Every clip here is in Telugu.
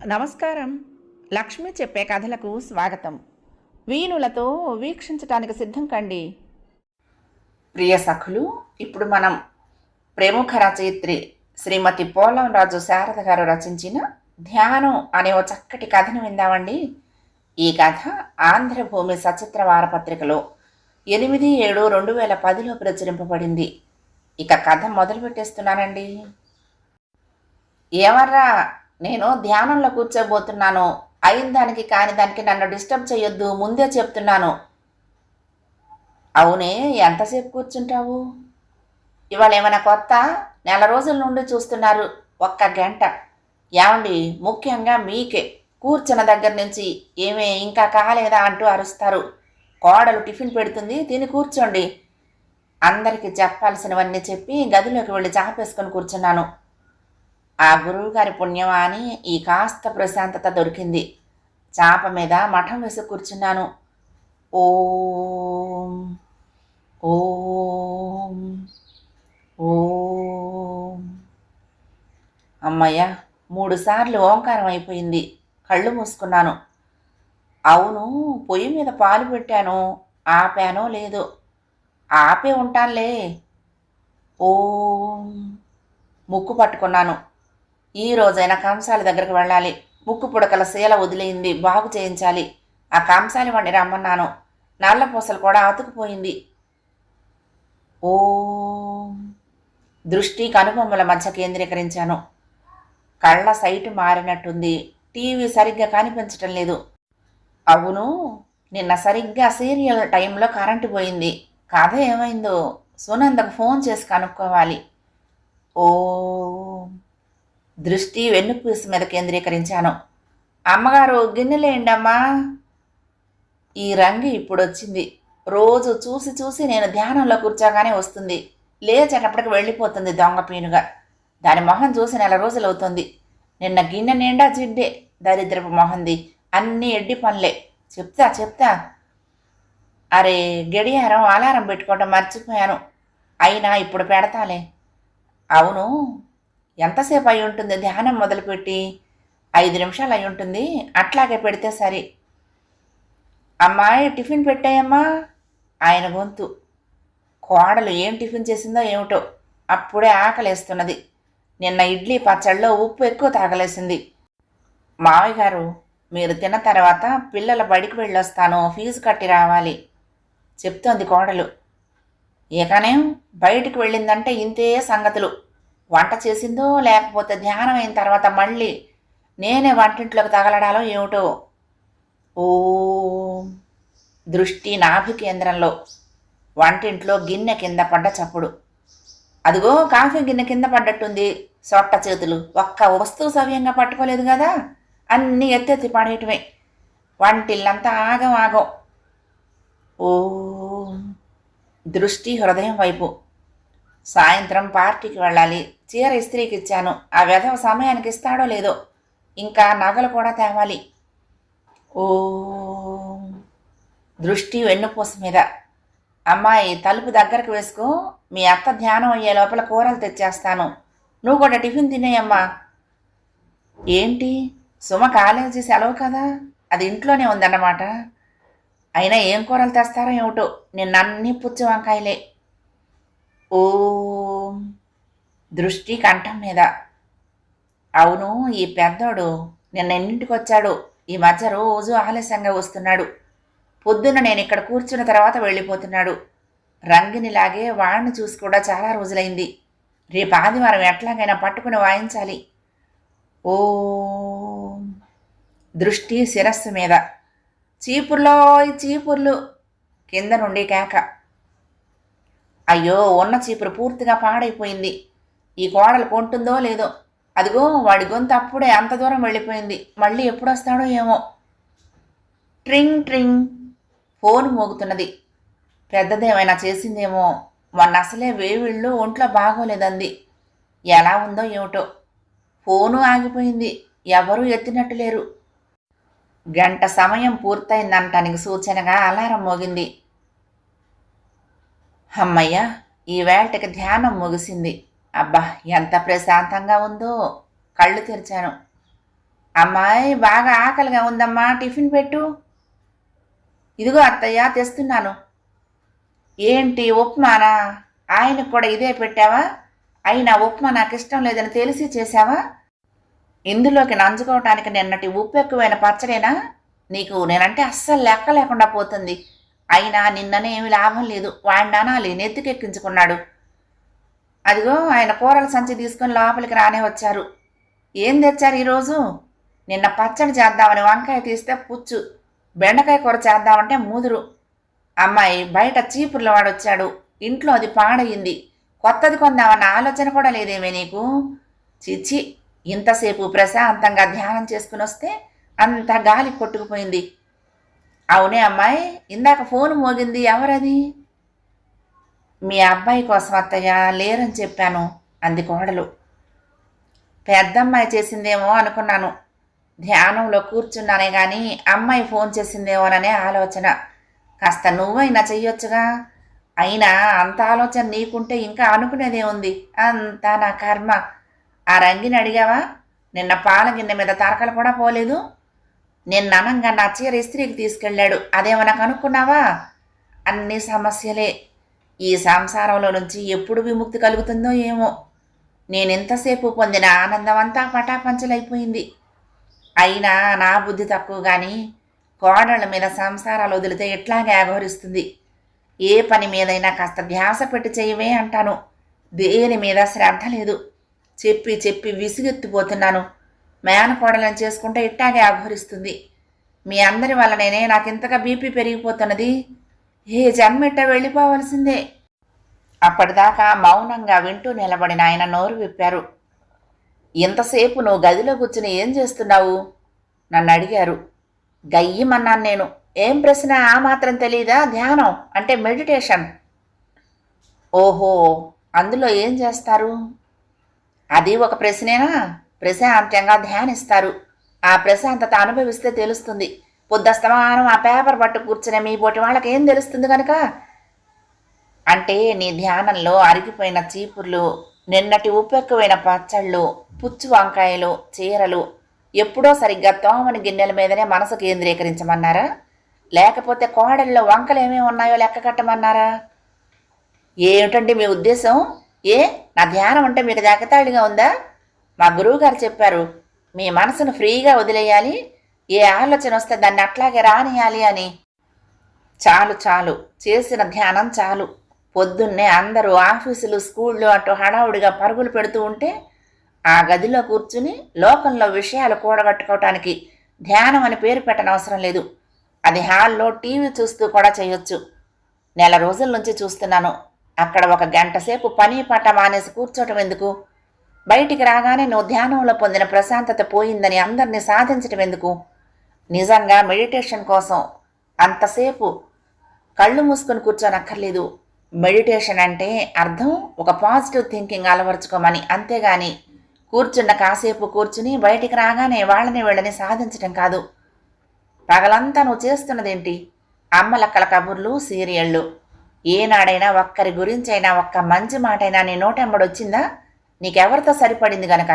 నమస్కారం. లక్ష్మి చెప్పే కథలకు స్వాగతం. వీణులతో వీక్షించటానికి సిద్ధం కండి. ప్రియ సఖులు ఇప్పుడు మనం ప్రముఖ రచయిత్రి శ్రీమతి పోలం రాజు శారద గారు రచించిన ధ్యానం అనే ఓ చక్కటి కథను విందామండి. ఈ కథ ఆంధ్రభూమి సచిత్ర వారపత్రికలో ఎనిమిది ఏడు రెండు వేల పదిలో ప్రచురింపబడింది. ఇక కథ మొదలు పెట్టేస్తున్నానండి ఏమర్రా నేను ధ్యానంలో కూర్చోబోతున్నాను. అయిన దానికి కాని దానికి నన్ను డిస్టర్బ్ చేయొద్దు. ముందే చెప్తున్నాను. అవునే ఎంతసేపు కూర్చుంటావు? ఇవాళ ఏమైనా కొత్త? నెల రోజుల నుండి చూస్తున్నారు. ఒక్క గంట. ఏమండి? ముఖ్యంగా మీకే. కూర్చున్న దగ్గర నుంచి ఏమే ఇంకా కాలేదా అంటూ అరుస్తారు. కోడలు టిఫిన్ పెడుతుంది తిని కూర్చోండి. అందరికీ చెప్పాల్సినవన్నీ చెప్పి గదిలోకి వెళ్ళి చాపేసుకొని కూర్చున్నాను. ఆ గురువుగారి పుణ్యమాని పుణ్యమా అని ఈ కాస్త ప్రశాంతత దొరికింది. చాప మీద మఠం వేసి కూర్చున్నాను. ఓం ఓం ఓం. అమ్మయ్య మూడుసార్లు ఓంకారం అయిపోయింది. కళ్ళు మూసుకున్నాను. అవును పొయ్యి మీద పాలు పెట్టాను. ఆపానో లేదో. ఆపే ఉంటానులే. ఓం ముక్కు పట్టుకున్నాను. ఈ రోజైనా కంసాల దగ్గరికి వెళ్ళాలి. ముక్కు పుడకల శీల వదిలేయింది. బాగు చేయించాలి. ఆ కంసాలి వాడిని రమ్మన్నాను. నల్ల పూసలు కూడా అతుకుపోయింది ఓ. దృష్టి కనుబొమ్మల మధ్య కేంద్రీకరించాను. కళ్ళ సైటు మారినట్టుంది. టీవీ సరిగ్గా కనిపించటం లేదు. అవును నిన్న సరిగ్గా సీరియల్ టైంలో కరెంటు పోయింది. కథ ఏమైందో సునందకు ఫోన్ చేసి కనుక్కోవాలి. ఓ. దృష్టి వెన్నుపూస మీద కేంద్రీకరించాను. అమ్మగారు గిన్నెలేండమ్మా ఈ రంగు ఇప్పుడు వచ్చింది రోజు చూసి చూసి నేను ధ్యానంలో కూర్చోగానే వస్తుంది. లేచేటప్పటికి వెళ్ళిపోతుంది దొంగ పీనుగా. దాని మొహం చూసి నెల రోజులు అవుతుంది నిన్న గిన్నె నిండా జిడ్డే దరిద్రపు మొహంది. అన్నీ ఎడ్డి పనులే. చెప్తా చెప్తా. అరే గడియారం అలారం పెట్టుకోవడం మర్చిపోయాను. అయినా ఇప్పుడు పెడతాలే. అవును ఎంతసేపు అయి ఉంటుంది? ధ్యానం మొదలుపెట్టి ఐదు నిమిషాలు అయి ఉంటుంది. అట్లాగే పెడితే సరే. అమ్మాయి టిఫిన్ పెట్టాయమ్మా? ఆయన గొంతు. కోడలు ఏం టిఫిన్ చేసిందో ఏమిటో. అప్పుడే ఆకలేస్తున్నది. నిన్న ఇడ్లీ పచ్చళ్ళలో ఉప్పు ఎక్కువ తాగలేసింది. మావయ్య గారు మీరు తిన్న తర్వాత పిల్లల బడికి వెళ్ళొస్తాను. ఫీజు కట్టి రావాలి. చెప్తోంది కోడలు. ఇకనే బయటికి వెళ్ళిందంటే ఇంతే సంగతులు. వంట చేసిందో లేకపోతే ధ్యానం అయిన తర్వాత మళ్ళీ నేనే వంటింట్లోకి తగలడాలో ఏమిటో? ఓ దృష్టి నాభి కేంద్రంలో వంటింట్లో గిన్నె కింద పడ్డ చప్పుడు. అదిగో కాఫీ గిన్నె కింద పడ్డట్టుంది సొట్ట చేతులు. ఒక్క వస్తువు సవ్యంగా పట్టుకోలేదు కదా? అన్నీ ఎత్తెత్తి పడేయటమే. వంటిల్లంతా ఆగం ఆగం. ఓ దృష్టి హృదయం వైపు. సాయంత్రం పార్టీకి వెళ్ళాలి. చీర ఇస్త్రీకి ఇచ్చాను ఆ వెధవ సమయానికి ఇస్తాడో లేదో. ఇంకా నగలు కూడా తేవాలి. ఓ. దృష్టి వెన్నుపూస మీద. అమ్మాయి తలుపు దగ్గరకు వేసుకో మీ అత్త ధ్యానం అయ్యే లోపల కూరలు తెచ్చేస్తాను. నువ్వు కూడా టిఫిన్ తినేయమ్మా. ఏంటి? సుమ కాలేజీ సెలవు కదా? అది ఇంట్లోనే ఉందన్నమాట. అయినా ఏం కూరలు తెస్తారో ఏమిటో. నిన్నన్నీ పుచ్చి వంకాయలే. ఓం దృష్టి కంఠం మీద. అవును ఈ పెద్దోడు నిన్న ఎన్నింటికి వచ్చాడు? ఈ మధ్య రోజు ఆలస్యంగా వస్తున్నాడు. పొద్దున్న నేను ఇక్కడ కూర్చున్న తర్వాత వెళ్ళిపోతున్నాడు. రంగినిలాగే వాడిని చూసి కూడా చాలా రోజులైంది. రేపు ఆదివారం ఎట్లాగైనా పట్టుకుని వాయించాలి. ఓ దృష్టి శిరస్సు మీద. చీపుర్లో చీపుర్లు. కింద నుండి కేక. అయ్యో ఉన్న చీపురు పూర్తిగా పాడైపోయింది. ఈ కోడలు కొంటుందో లేదో. అదిగో వాడి గొంతు అప్పుడే అంత దూరం వెళ్ళిపోయింది. మళ్ళీ ఎప్పుడు వస్తాడో ఏమో. ట్రింగ్ ట్రింగ్. ఫోన్ మోగుతున్నది. పెద్దదేమైనా చేసిందేమో. మొన్న అసలే వేవిళ్ళు ఒంట్లో బాగోలేదంది. ఎలా ఉందో ఏమిటో. ఫోను ఆగిపోయింది. ఎవరూ ఎత్తినట్టు లేరు. గంట సమయం పూర్తయిందంటానికి సూచనగా అలారం మోగింది. అమ్మయ్య ఈ ధ్యానం ముగిసింది. అబ్బా ఎంత ప్రశాంతంగా ఉందో. కళ్ళు తెరిచాను. అమ్మాయి బాగా ఆకలిగా ఉందమ్మా టిఫిన్ పెట్టు. ఇదిగో అత్తయ్య తెస్తున్నాను. ఏంటి ఉప్మానా? ఆయనకు కూడా ఇదే పెట్టావా? అయినా ఉప్మా నాకు ఇష్టం లేదని తెలిసి చేశావా? ఇందులోకి నంచుకోవటానికి నిన్నటి ఉప్పు ఎక్కువైన పచ్చడేనా? నీకు నేనంటే అస్సలు లెక్క లేకుండా పోతుంది. అయినా నిన్ననే ఏమి లాభం లేదు. వాడిని అనాలి నెత్తికెక్కించుకున్నాడు అదిగో ఆయన కూరల సంచి తీసుకొని లోపలికి రానే వచ్చారు. ఏం తెచ్చారు ఈరోజు? నిన్న పచ్చడి చేద్దామని వంకాయ తీస్తే పుచ్చు బెండకాయ కూర చేద్దామంటే ముదురు. అమ్మాయి బయట చీపుర్ల వాడు వచ్చాడు. ఇంట్లో అది పాడయింది కొత్తది కొందామన్న ఆలోచన కూడా లేదేమే నీకు? చిచ్చి ఇంతసేపు ప్రశాంతంగా ధ్యానం చేసుకుని వస్తే అంత గాలి కొట్టుకుపోయింది. అవునే అమ్మాయి? ఇందాక ఫోన్ మోగింది. ఎవరది? మీ అబ్బాయి కోసం అత్తయ్య లేరని చెప్పాను అంది కోడలు. పెద్దమ్మాయి చేసిందేమో అనుకున్నాను. ధ్యానంలో కూర్చున్నానే కానీ అమ్మాయి ఫోన్ చేసిందేమోననే ఆలోచన. కాస్త నువ్వైనా చెయ్యొచ్చుగా. అయినా అంత ఆలోచన నీకుంటే ఇంకా అనుకునేదే ఉంది. అంతా నా కర్మ. ఆ రంగిని అడిగావా? నిన్న పాల గిన్నె మీద తరకలు కూడా పోలేదు? నేను అనంగా నా చీర ఇస్త్రీకి తీసుకెళ్ళాడు. అదేమన్నా కనుక్కున్నావా? అన్ని సమస్యలే. ఈ సంసారంలో నుంచి ఎప్పుడు విముక్తి కలుగుతుందో ఏమో. నేనెంతసేపు పొందిన ఆనందం అంతా పటాపంచలైపోయింది. అయినా నా బుద్ధి తక్కువ కానీ కోడళ్ళ మీద సంసారాలు వదిలితే ఎట్లాగే ఆగోరిస్తుంది ఏ పని మీదైనా కాస్త ధ్యాస పెట్టి చేయవే అంటాను. దేని మీద శ్రద్ధ లేదు. చెప్పి చెప్పి విసుగెత్తిపోతున్నాను. మేనకోడలను చేసుకుంటే ఇట్టాగే ఆభరిస్తుంది. మీ అందరి వల్లనేనే నాకింతగా బీపీ పెరిగిపోతున్నది. ఏ జన్మిట్ట వెళ్ళిపోవలసిందే? అప్పటిదాకా మౌనంగా వింటూ నిలబడిన ఆయన నోరు విప్పారు. ఇంతసేపు నువ్వు గదిలో కూర్చుని ఏం చేస్తున్నావు? నన్ను అడిగారు. గయ్యమన్నాను నేను. ఏం ప్రశ్న? ఆ మాత్రం తెలీదా? ధ్యానం అంటే మెడిటేషన్. ఓహో అందులో ఏం చేస్తారు? అది ఒక ప్రశ్నేనా? ప్రశాంతంగా ధ్యానిస్తారు. ఆ ప్రశాంతత అనుభవిస్తే తెలుస్తుంది. పొద్దస్తమానం ఆ పేపర్ పట్టు కూర్చునే మీ పోటీ వాళ్ళకి ఏం తెలుస్తుంది కనుక అంటే నీ ధ్యానంలో అరిగిపోయిన చీపుర్లు నిన్నటి ఉప్పెక్కువైన పచ్చళ్ళు పుచ్చు వంకాయలు చీరలు ఎప్పుడో సరిగ్గా తోమని గిన్నెల మీదనే మనసు కేంద్రీకరించమన్నారా? లేకపోతే కోడల్లో వంకలు ఏమేమి ఉన్నాయో లెక్క కట్టమన్నారా? ఏమిటండి మీ ఉద్దేశం? ఏ? నా ధ్యానం అంటే మీకు జాగ్రత్తగా ఉందా? మా గురువు గారు చెప్పారు మీ మనసును ఫ్రీగా వదిలేయాలి ఏ ఆలోచన వస్తే దాన్ని అట్లాగే రానియాలి అని. చాలు చాలు చేసిన ధ్యానం చాలు. పొద్దున్నే అందరూ ఆఫీసులు స్కూళ్ళు అటు హడావుడిగా పరుగులు పెడుతూ ఉంటే ఆ గదిలో కూర్చుని లోకంలో విషయాలు కూడగట్టుకోవటానికి ధ్యానం అని పేరు పెట్టనవసరం లేదు. అది హాల్లో టీవీ చూస్తూ కూడా చేయొచ్చు. నెల రోజుల నుంచి చూస్తున్నాను. అక్కడ ఒక గంట సేపు పని పట్ట మానేసి కూర్చోవటం ఎందుకు? బయటికి రాగానే నువ్వు ధ్యానంలో పొందిన ప్రశాంతత పోయిందని అందరినీ సాధించటం ఎందుకు? నిజంగా మెడిటేషన్ కోసం అంతసేపు కళ్ళు మూసుకొని కూర్చోనక్కర్లేదు. మెడిటేషన్ అంటే అర్థం ఒక పాజిటివ్ థింకింగ్ అలవరుచుకోమని. అంతేగాని కూర్చున్న కాసేపు కూర్చుని బయటికి రాగానే వాళ్ళని వీళ్ళని సాధించటం కాదు. పగలంతా నువ్వు చేస్తున్నదేంటి? అమ్మలక్కల కబుర్లు సీరియళ్ళు. ఏనాడైనా ఒక్కరి గురించైనా ఒక్క మంచి మాటైనా నీ నోటెంబడొచ్చిందా? నీకెవరితో సరిపడింది గనక?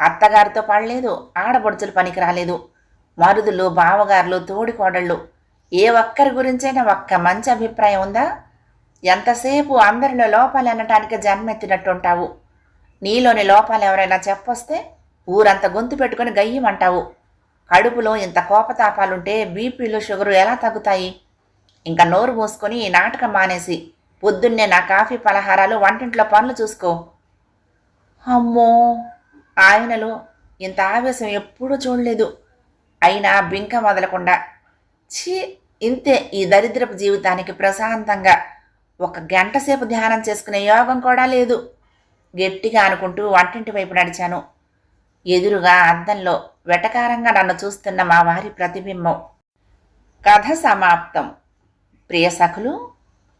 అత్తగారితో పడలేదు ఆడబడుచులు పనికి రాలేదు మరుదులు బావగారులు తోడికోడళ్ళు. ఏ ఒక్కరి గురించైనా ఒక్క మంచి అభిప్రాయం ఉందా? ఎంతసేపు అందరిలో లోపాలు అనటానికి జన్మెత్తినట్టుంటావు? నీలోని లోపాలు ఎవరైనా చెప్పొస్తే ఊరంతా గొంతు పెట్టుకుని గయ్యమంటావు. కడుపులో ఇంత కోపతాపాలుంటే బీపీలు షుగరు ఎలా తగ్గుతాయి? ఇంకా నోరు మూసుకొని ఈ నాటకం మానేసి పొద్దున్నే నా కాఫీ పలహారాలు వంటింట్లో పనులు చూసుకో. అమ్మో! ఆయనలో ఇంత ఆవేశం ఎప్పుడూ చూడలేదు. అయినా బింక మొదలకుండా ఛీ! ఇంతే ఈ దరిద్రపు జీవితానికి ప్రశాంతంగా ఒక గంట సేపు ధ్యానం చేసుకునే యోగం కూడా లేదు. గట్టిగా అనుకుంటూ వంటింటి వైపు నడిచాను. ఎదురుగా అద్దంలో వెటకారంగా నన్ను చూస్తున్న మా వారి ప్రతిబింబం. కథ సమాప్తం. ప్రియ సఖులు